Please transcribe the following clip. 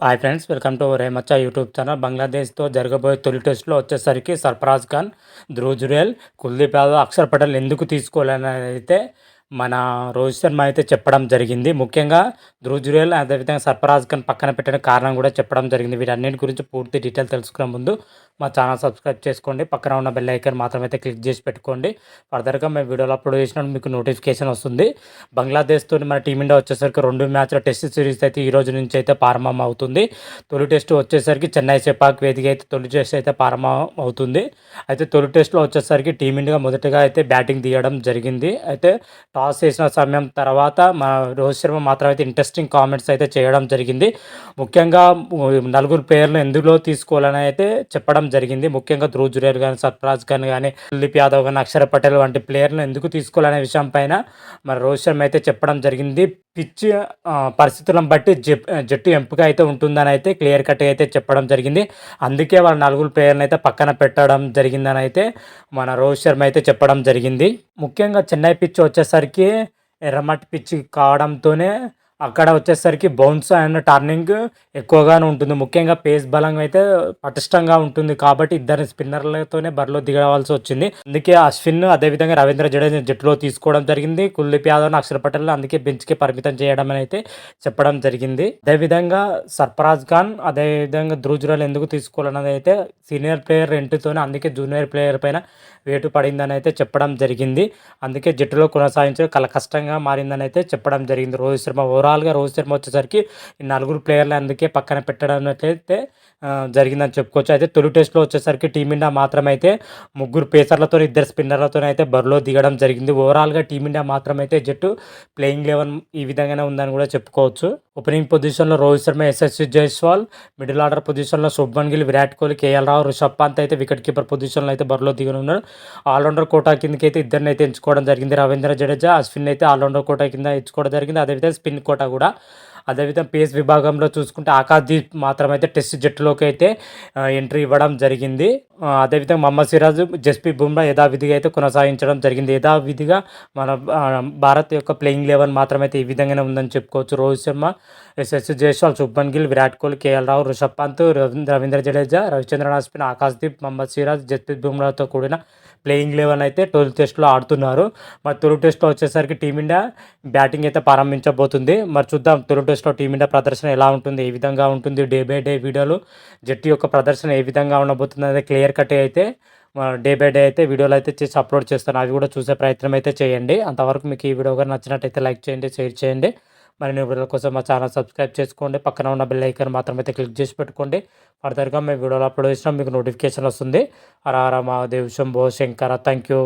Hi friends welcome to రేమచ్చా YouTube channel బంగ్లాదేశ్తో జరగబోయే తొలి టెస్ట్లో వచ్చేసరికి సర్ఫరాజ్ ఖాన్ ధ్రువ్ జురేల్ కుల్దీప్ యాదవ్ అక్షర్ పటేల్ ఎందుకు తీసుకోవాలని అయితే మన రోహిత్ శర్మ అయితే చెప్పడం జరిగింది. ముఖ్యంగా ధ్రువ్ జురేల్ అదేవిధంగా సర్ఫరాజ్ ఖాన్ పక్కన పెట్టిన కారణం కూడా చెప్పడం జరిగింది. వీటన్నిటి గురించి పూర్తి డీటెయిల్ తెలుసుకునే ముందు మా ఛానల్ సబ్స్క్రైబ్ చేసుకోండి. పక్కన ఉన్న బెల్ ఐకాన్ మాత్రం అయితే క్లిక్ చేసి పెట్టుకోండి. ఫర్దర్గా మేము వీడియోలు అప్లోడ్ చేసినప్పుడు మీకు నోటిఫికేషన్ వస్తుంది. బంగ్లాదేశ్తో మన టీమిండియా వచ్చేసరికి రెండు మ్యాచ్ల టెస్ట్ సిరీస్ అయితే ఈ రోజు నుంచి అయితే ప్రారంభం అవుతుంది. తొలి టెస్ట్ వచ్చేసరికి చెన్నై సెపాక్ వేదిక అయితే తొలి టెస్ట్ అయితే ప్రారంభం అవుతుంది. అయితే తొలి టెస్ట్లో వచ్చేసరికి టీమిండియా మొదటగా అయితే బ్యాటింగ్ తీయడం జరిగింది. అయితే టాస్ చేసిన సమయం తర్వాత మా రోహిత్ శర్మ మాత్రం అయితే ఇంట్రెస్టింగ్ కామెంట్స్ అయితే చేయడం జరిగింది. ముఖ్యంగా నలుగురు ప్లేయర్లు ఎందులో తీసుకోవాలని అయితే చెప్పడం జరిగింది. ముఖ్యంగా ధ్రువ్ జురేర్ కానీ సర్ఫరాజ్ ఖాన్ కానీ కుల్దీప్ యాదవ్ కానీ అక్షర పటేల్ వంటి ప్లేయర్లు ఎందుకు తీసుకోవాలనే విషయం పైన మరి రోహిత్ శర్మ అయితే చెప్పడం జరిగింది. పిచ్ పరిస్థితులను బట్టి జట్టు ఎంపిక అయితే ఉంటుందని అయితే క్లియర్ కట్గా అయితే చెప్పడం జరిగింది. అందుకే వాళ్ళ నలుగురు ప్లేయర్ని అయితే పక్కన పెట్టడం జరిగిందని అయితే మన రోహిత్ శర్మ అయితే చెప్పడం జరిగింది. ముఖ్యంగా చెన్నై పిచ్ వచ్చేసరికి ఎర్రమట్టి పిచ్చి కావడంతోనే అక్కడ వచ్చేసరికి బౌన్స్ అండ్ టర్నింగ్ ఎక్కువగానే ఉంటుంది. ముఖ్యంగా పేస్ బలంగా అయితే పటిష్టంగా ఉంటుంది. కాబట్టి ఇద్దరు స్పిన్నర్లతోనే బరిలో దిగవలసి వచ్చింది. అందుకే అశ్విన్ అదేవిధంగా రవీంద్ర జడేజా జట్టులో తీసుకోవడం జరిగింది. కుల్దీప్ యాదవ్ అక్షర్ పటేల్ అందుకే బెంచ్కి పరిమితం చేయడం అని అయితే చెప్పడం జరిగింది. అదేవిధంగా సర్ఫరాజ్ ఖాన్ అదేవిధంగా ధ్రుజురాలు ఎందుకు తీసుకోవాలన్నది అయితే సీనియర్ ప్లేయర్ రెంట్తోనే అందుకే జూనియర్ ప్లేయర్ పైన వేటు పడిందని అయితే చెప్పడం జరిగింది. అందుకే జట్టులో కొనసాగించడం కల కష్టంగా మారిందని అయితే చెప్పడం జరిగింది. రోహిత్ శర్మ ఓవరాల్గా రోహిత్ శర్మ వచ్చేసరికి నలుగురు ప్లేయర్లు అందుకే పక్కన పెట్టడం అయితే జరిగిందని చెప్పుకోవచ్చు. అయితే తొలి టెస్ట్లో వచ్చేసరికి టీమిండియా మాత్రమైతే ముగ్గురు పేసర్లతో ఇద్దరు స్పిన్నర్లతో అయితే బరిలో దిగడం జరిగింది. ఓవరాల్గా టీమిండియా మాత్రమైతే జట్టు ప్లేయింగ్ లెవెన్ ఈ విధంగానే ఉందని కూడా చెప్పుకోవచ్చు. ఓపెనింగ్ పొజిషన్లో రోహిత్ శర్మ ఎస్ఎస్సి జైస్వాల్ మిడిల్ ఆర్డర్ పొజిషన్లో శుభ్మన్ గిల్ విరాట్ కోహ్లీ కేఎల్ రావు రిషబ్ పంత్ అయితే వికెట్ కీపర్ పొజిషన్లో అయితే బరిలో దిగనున్నారు ఉన్నాడు. ఆల్రౌండర్ కోటా కిందకి అయితే ఇద్దరిని అయితే ఎంచుకోవడం జరిగింది. రవీంద్ర జడేజా అశ్విన్ అయితే ఆల్రౌండర్ కోటా కింద ఎంచుకోవడం జరిగింది. అదేవిధంగా స్పిన్ కోట కూడా. అదేవిధంగా పేస్ విభాగంలో చూసుకుంటే ఆకాశ్దీప్ మాత్రమైతే టెస్ట్ జట్టులోకి అయితే ఎంట్రీ ఇవ్వడం జరిగింది. అదేవిధంగా మహమ్మద్ సిరాజ్ జస్ప్రీత్ బుమ్రా యథావిధిగా అయితే కొనసాగించడం జరిగింది. యథావిధిగా మన భారత్ యొక్క ప్లేయింగ్ లెవెన్ మాత్రమైతే ఈ విధంగానే ఉందని చెప్పుకోవచ్చు. రోహిత్ శర్మ ఎస్ఎస్ జైస్వాల్ శుభన్ గిల్ విరాట్ కోహ్లీ కేఎల్ రావు రిషబ్ పంత్ రవీంద్ర జడేజా రవిచంద్రన్ అశ్విన్ ఆకాశ్దీప్ మహమ్మద్ సిరాజ్ జస్ప్రీత్ బుమ్రాతో కూడిన ప్లేయింగ్ లెవెన్ అయితే తొలి టెస్ట్లో ఆడుతున్నారు. మరి తొలి టెస్ట్లో వచ్చేసరికి టీమిండియా బ్యాటింగ్ అయితే ప్రారంభించబోతుంది. మరి చూద్దాం తొలి టెస్ట్లో టీమిండియా ప్రదర్శన ఎలా ఉంటుంది ఏ విధంగా ఉంటుంది డే బై డే వీడియోలు జట్టు యొక్క ప్రదర్శన ఏ విధంగా ఉండబోతుంది అనేది క్లియర్ కట్ అయితే డే బై డే అయితే వీడియోలు అయితే చేసి అప్లోడ్ చేస్తాను. అవి కూడా చూసే ప్రయత్నం అయితే చేయండి. అంతవరకు మీకు ఈ వీడియో కానీ నచ్చినట్టయితే లైక్ చేయండి షేర్ చేయండి. మరిన్ని వీడియోల కోసం మా ఛానల్ సబ్స్క్రైబ్ చేసుకోండి. పక్కన ఉన్న బెల్ ఐకన్ మాత్రం అయితే క్లిక్ చేసి పెట్టుకోండి. ఫర్దర్గా మేము వీడియోలు అప్లోడ్ చేసినా మీకు నోటిఫికేషన్ వస్తుంది. హర హర మహాదేవ్ శంభో శంకర. Thank you.